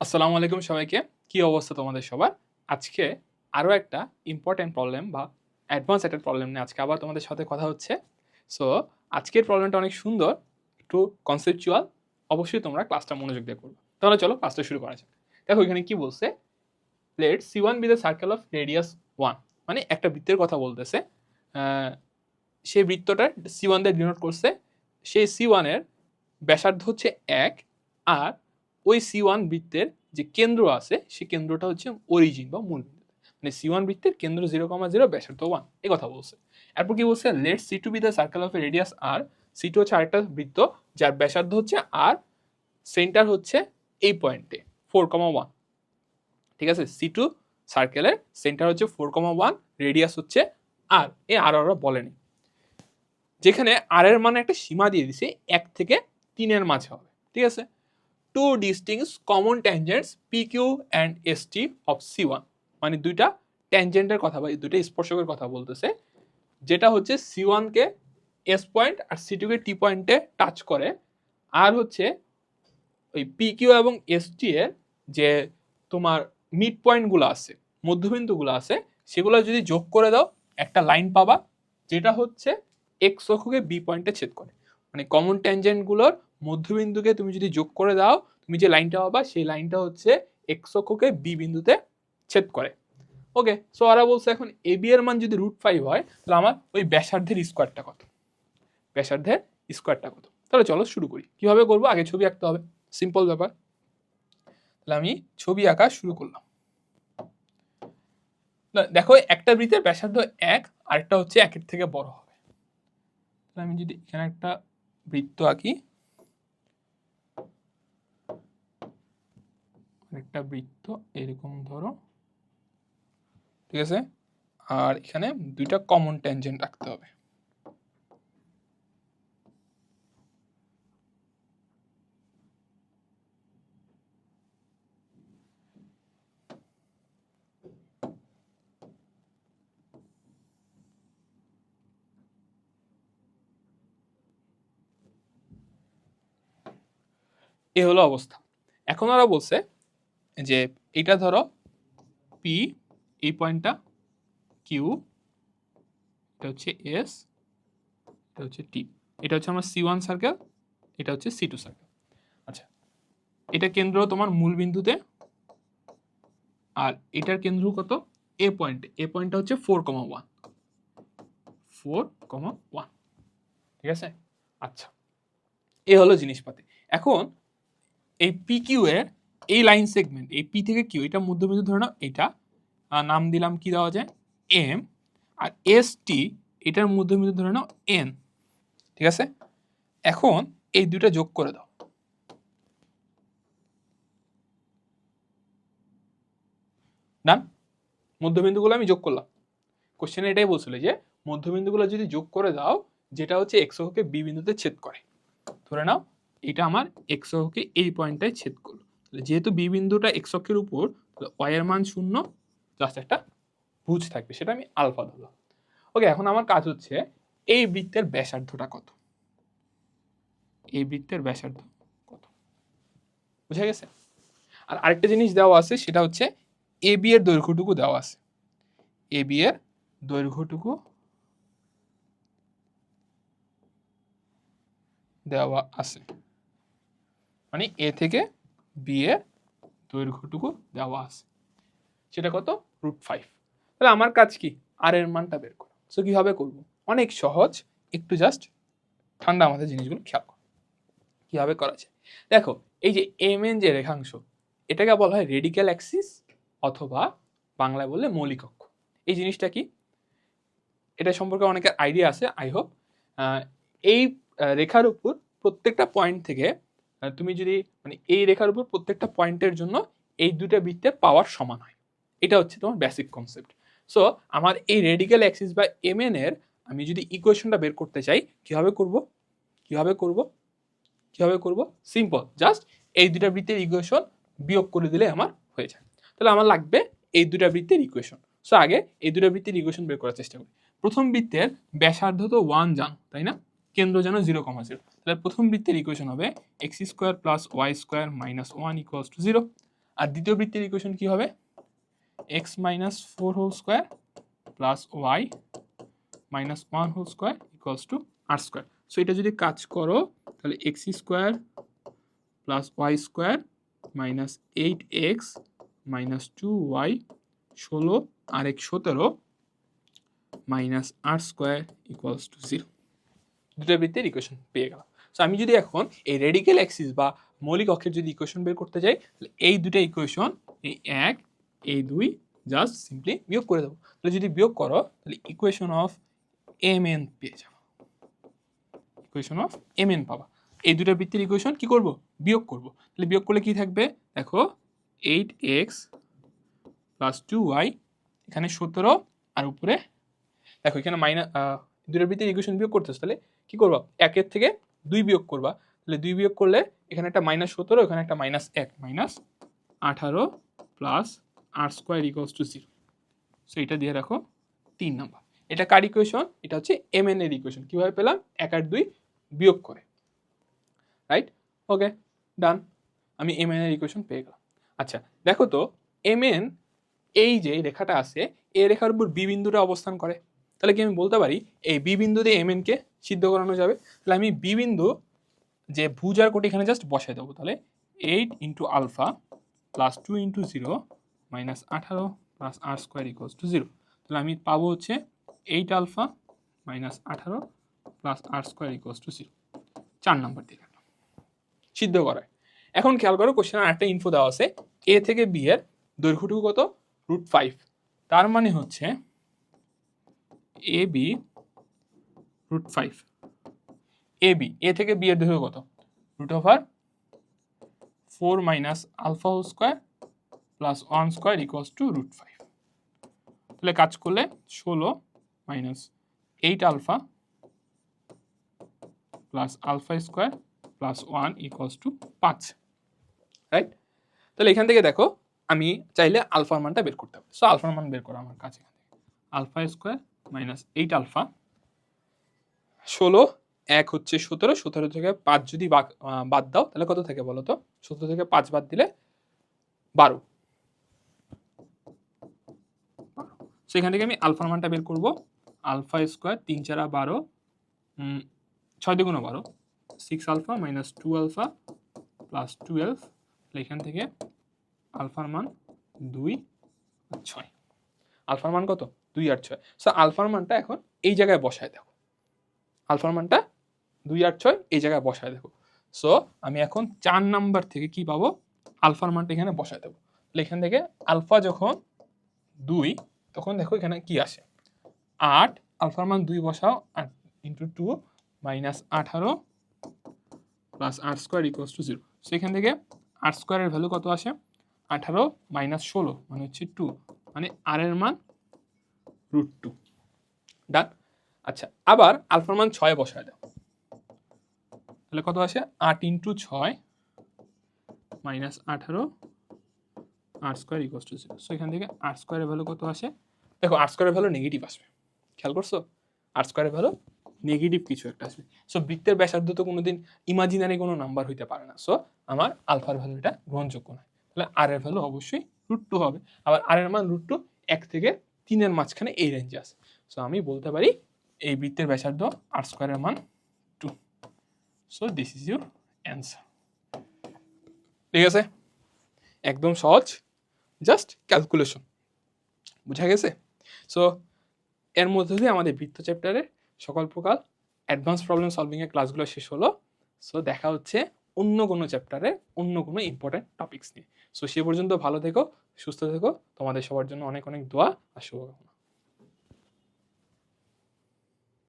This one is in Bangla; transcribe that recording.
আসসালামু আলাইকুম সবাইকে। কি অবস্থা তোমাদের সবার? আজকে আরও একটা ইম্পর্ট্যান্ট প্রবলেম বা অ্যাডভান্স একটা প্রবলেম নিয়ে আজকে আবার তোমাদের সাথে কথা হচ্ছে। সো আজকের প্রবলেমটা অনেক সুন্দর, একটু কনসেপচুয়াল অবশ্যই তোমরা ক্লাসটা মনোযোগ দিয়ে করবে। তাহলে চলো ক্লাসটা শুরু করা যাক। দেখো এখানে কি বলছে? Let C one be the circle of radius one মানে একটা বৃত্তের কথা বলতেছে। সেই বৃত্তটা সি ওয়ান দিয়ে ডিনোট করছে। সেই সি ওয়ানের ব্যাসার্ধ হচ্ছে এক আর ওই সি ওয়ান বৃত্তের যে কেন্দ্র আছে সেই কেন্দ্রটা হচ্ছে অরিজিন বা মূল মানে সি ওয়ান বৃত্তের কেন্দ্র জিরো কমা জিরো ব্যাসার্ধ ওয়ান এই কথা বলছে। এরপর কি বলছে? Let C two be the circle of radius R C two হচ্ছে আরেকটা বৃত্ত, যার ব্যাসার্ধ হচ্ছে আর সেন্টার হচ্ছে এই পয়েন্টে ফোর কমা ওয়ান ঠিক আছে? সি টু সার্কেলের সেন্টার হচ্ছে ফোর কমা ওয়ান রেডিয়াস হচ্ছে আর এ আর ওরা বলেনি যেখানে আর এর মানে একটা সীমা দিয়ে দিছে, এক থেকে তিনের মাঝে হবে। ঠিক আছে? Tangents P Q and S T of C one মানে দুইটা ট্যানজেন্টের কথা বা দুইটা স্পর্শকের কথা বলতেছে, যেটা হচ্ছে সি ওয়ানকে এস পয়েন্ট আর সি টুকে টি পয়েন্টে টাচ করে। আর হচ্ছে ওই পি কিউ এবং এস টি এর যে তোমার মিড পয়েন্টগুলো আছে, মধ্যবিন্দুগুলো আছে, সেগুলো যদি যোগ করে দাও, একটা লাইন পাবা, যেটা হচ্ছে এক্স অক্ষকে বি পয়েন্টে ছেদ করে। মানে কমন ট্যানজেন্টগুলোর মধ্যবিন্দুকে তুমি যদি যোগ করে দাও, তুমি যে লাইনটা পাবা, সেই লাইনটা হচ্ছে এক্স অক্ষকে বি বিন্দুতে ছেদ করে। ওকে সো ওরা বলছে এখন এ বি এর মান যদি রুট ফাইভ হয়, তাহলে আমার ওই ব্যাসার্ধের স্কোয়ারটা কত? ব্যাসার্ধের স্কোয়ারটা কত? তাহলে চলো শুরু করি। কীভাবে করব? আগে ছবি আঁকতে হবে। সিম্পল ব্যাপার। তাহলে আমি ছবি আঁকা শুরু করলাম। দেখো, একটা বৃত্তের ব্যাসার্ধ এক, আরেকটা হচ্ছে একের থেকে বড় হবে। তাহলে আমি যদি এখানে একটা বৃত্ত আঁকি একটা বৃত্ত, এরকম ধরো। ঠিক আছে? আর এখানে দুইটা কমন ট্যানজেন্ট রাখতে হবে। এ হলো অবস্থা। এখন ওরা বলছে যে এটা ধরো পি এই পয়েন্টটা কিউ এটা হচ্ছে এস এটা হচ্ছে টি এটা হচ্ছে আমার সি ওয়ান সার্কেল এটা হচ্ছে সি টু সার্কেল আচ্ছা এটা কেন্দ্র তোমার মূল বিন্দুতে আর এটার কেন্দ্র কত? এ পয়েন্ট এ পয়েন্টটা হচ্ছে four comma one four comma one ঠিক আছে? আচ্ছা এ হলো জিনিসপাতি। এখন এই পি কিউ এর এই লাইন সেগমেন্ট এই পি থেকে কিউ এটা মধ্যবিন্দু ধরে নাও, এটা নাম দিলাম কি দেওয়া যায়? এম আর এস টি এটার মধ্যবিন্দু ধরে নাও এন ঠিক আছে? এখন এই দুইটা যোগ করে দাও। ডান মধ্যবিন্দুগুলো আমি যোগ করলাম। কোশ্চেনে এটাই বলছিল যে, মধ্যবিন্দুগুলো যদি যোগ করে দাও, যেটা হচ্ছে এক্সকে বি বিন্দুতে ছেদ করে। ধরে নাও, এটা আমার এক্স অক্ষকে এই পয়েন্টটায় ছেদ করল তাহলে যেহেতু বি বিন্দুটা এক্স অক্ষের উপর, তাহলে এর মান শূন্য জাস্ট একটা ভুজ থাকবে, সেটা আমি আলফা ধরলাম। ওকে এখন আমার কাজ হচ্ছে এই বৃত্তের ব্যাসার্ধটা কত? এই বৃত্তের ব্যাসার্ধ কত? বুঝা গেছে? আর আরেকটা জিনিস দেওয়া আছে, সেটা হচ্ছে এ বি এর দৈর্ঘ্যটুকু দেওয়া আছে। এ বি এর দৈর্ঘ্যটুকু দেওয়া আছে। মানে এ থেকে এর দৈর্ঘ্যটুকু দেওয়া আছে। সেটা কত? রুট ফাইভ তাহলে আমার কাজ কি? আর এর মানটা বের করো। সো কীভাবে করব? অনেক সহজ। একটু জাস্ট ঠান্ডা আমাদের জিনিসগুলো খেয়াল করো। কীভাবে করা যায়? দেখো, এই যে এম এন যে রেখাংশ, এটাকে বলা হয় রেডিক্যাল অ্যাক্সিস অথবা বাংলায় বললে মৌলিক অক্ষ। এই জিনিসটা কি? এটা সম্পর্কে অনেকের আইডিয়া আছে আই হোপ এই রেখার উপর প্রত্যেকটা পয়েন্ট থেকে তুমি যদি মানে এই রেখার উপর প্রত্যেকটা পয়েন্টের জন্য এই দুটা বৃত্তের পাওয়ার সমান হয়। এটা হচ্ছে তোমার বেসিক কনসেপ্ট সো আমার এই রেডিক্যাল অ্যাক্সিস বা এম এর আমি যদি ইকুয়েশনটা বের করতে চাই, কীভাবে করব? কীভাবে করব? কীভাবে করব? সিম্পল জাস্ট এই দুটা বৃত্তের ইকুয়েশন বিয়োগ করে দিলে আমার হয়ে যায়। তাহলে আমার লাগবে এই দুটা বৃত্তের ইকুয়েশন সো আগে এই দুটা বৃত্তের ইকুয়েশন বের করার চেষ্টা করি। প্রথম বৃত্তের ব্যাসার্ধ তো ওয়ান জান, তাই না? কেন্দ্র যেন জিরো কমা জিরো তাহলে প্রথম বৃত্তের ইকুয়েশন হবে x square plus y square minus one equals to zero আর দ্বিতীয় বৃত্তের ইকুয়েশন কি হবে? X minus four whole square plus y minus one whole square equals to r square so এটা যদি কাজ করো, তাহলে x square plus y square minus eight x minus two y ষোলো, আর এক সতেরো minus r square equals to zero দুটো বৃত্তের ইকুয়েশন পেয়ে গেলাম। সো আমি যদি এখন এই রেডিক্যাল অ্যাক্সিস বা মৌলিক অক্ষের যদি ইকুয়েশন বের করতে যাই, তাহলে এই দুটো ইকুয়েশন এই এক, এই দুই জাস্ট সিম্পলি বিয়োগ করে দেবো। তাহলে যদি বিয়োগ করো, তাহলে ইকুয়েশন অফ এম এন পেয়ে যাব। ইকুয়েশন অফ এম এন পাবা। এই দুটো বৃত্তের ইকুয়েশন কি করব? বিয়োগ করব। তাহলে বিয়োগ করলে কি থাকবে? দেখো eight x plus two y এখানে সতেরো আর উপরে, দেখো এখানে মাইনাস দুটো বৃত্তের ইকুয়েশন বিয়োগ করতেছ, তাহলে কি করবা? একের থেকে দুই বিয়োগ করবা, তাহলে দুই বিয়োগ করলে এখানে একটা মাইনাস সতেরো এখানে একটা মাইনাস এক। মাইনাস আঠারো plus r square equals to zero so এটা দিয়ে রাখো তিন নাম্বার এটা কার ইকুয়েশন এটা হচ্ছে এম এন এর ইকুয়েশন কীভাবে পেলাম? এক আর দুই বিয়োগ করে। রাইট ওকে ডান আমি এম এন এর ইকুয়েশন পেয়ে গেলাম। আচ্ছা দেখো তো এম এন এই যে রেখাটা আছে, এই রেখার উপর বি বিন্দুটা অবস্থান করে। তাহলে কি আমি বলতে পারি? এই বি বিন্দু দিয়ে এম এনকে সিদ্ধ করানো যাবে। তাহলে আমি বি বিন্দু যে ভুজার কোটি এখানে জাস্ট বসাই দেবো। তাহলে eight into alpha plus two into zero minus আঠারো plus r square equals to zero তাহলে আমি পাবো হচ্ছে এইট আলফা মাইনাস আঠারো plus r square equals to zero চার নাম্বার রাখলাম সিদ্ধ করায়। এখন খেয়াল করো কোশ্চেন একটা ইনফো দেওয়া আছে। এ থেকে বি এর দৈর্ঘ্যটুকু কত? রুট ফাইভ তার মানে হচ্ছে A B root five. A B, A থেকে বি এর দৈর্ঘ্য কত? Root over four minus alpha whole square plus one square equals to root five. তাহলে কাজ করলে ষোলো minus eight alpha plus alpha square plus one equals to পাঁচ। রাইট তাহলে এখান থেকে দেখো, আমি চাইলে আলফার মানটা বের করতে পারি। সো আলফার মান বের করা আমার কাছে। Alpha square minus eight alpha ষোলো, এক হচ্ছে সতেরো সতেরো থেকে পাঁচ যদি বাদ দাও, তাহলে কত থেকে বলো তো? সতেরো থেকে পাঁচ বাদ দিলে বারো। সো এখান থেকে আমি আলফার মানটা বের করব। আলফা স্কোয়ার তিন চারা বারো ছয় দুগুণ বারো। Six alpha minus two alpha plus twelve এখান থেকে আলফার মান দুই ছয়। আলফার মান কত? দুই আর ছয়। সো আলফার মানটা এখন এই জায়গায় বসায় দেখো। আলফার মানটা দুই আর ছয়, এই জায়গায় বসায় দেবো। সো আমি এখন চার নাম্বার থেকে কি পাবো? আলফার মানটা এখানে বসায় দেবো। তাহলে এখান থেকে আলফা যখন দুই, তখন দেখো এখানে কি আসে? আট, আলফার মান দুই বসাও, আট ইন্টু টু মাইনাস আঠারো প্লাস আট স্কোয়ার ইকুয়ালস টু জিরো সেখান থেকে আট স্কোয়ারের ভ্যালু কত আসে? আঠারো মাইনাস ষোলো মানে হচ্ছে টু মানে আর এর মান রুট টু আচ্ছা আবার আলফার মান ছয় বসায় দাও। তাহলে কত আসে? আট ইন্টু ছয় মাইনাস আঠারো আট square equals to zero so এখান থেকে আট স্কোয়ারের ভ্যালু কত আসে? দেখো আট স্কোয়ারের ভ্যালু নেগেটিভ আসবে। খেয়াল করছ? আট স্কোয়ারের ভ্যালু নেগেটিভ কিছু একটা আসবে। সো বৃত্তের ব্যাসার্ধ তো কোনোদিন ইমাজিনারি কোনো নাম্বার হইতে পারে না। সো আমার আলফার ভ্যালুটা গ্রহণযোগ্য নয়। তাহলে আর এর ভ্যালু অবশ্যই রুট টু হবে। আবার আর এর মান রুট টু এক থেকে তিনের মাঝখানে এই রেঞ্জে আছে। সো আমি বলতে পারি এই বৃত্তের ব্যাসার্ধ আর স্কোয়ারের মান two so this is your answer ঠিক আছে? একদম সহজ। জাস্ট ক্যালকুলেশন বুঝা গেছে? সো এর মধ্যে দিয়ে আমাদের বৃত্ত চ্যাপ্টারের সকল প্রকার অ্যাডভান্স প্রবলেম সলভিংয়ের ক্লাসগুলো শেষ হলো। সো দেখা হচ্ছে অন্য কোনো চ্যাপ্টারে অন্য কোনো ইম্পর্ট্যান্ট টপিক্স নিয়ে। সো সে পর্যন্ত ভালো থেকো, সুস্থ থেকো। তোমাদের সবার জন্য অনেক অনেক দোয়া আর শুভকামনা।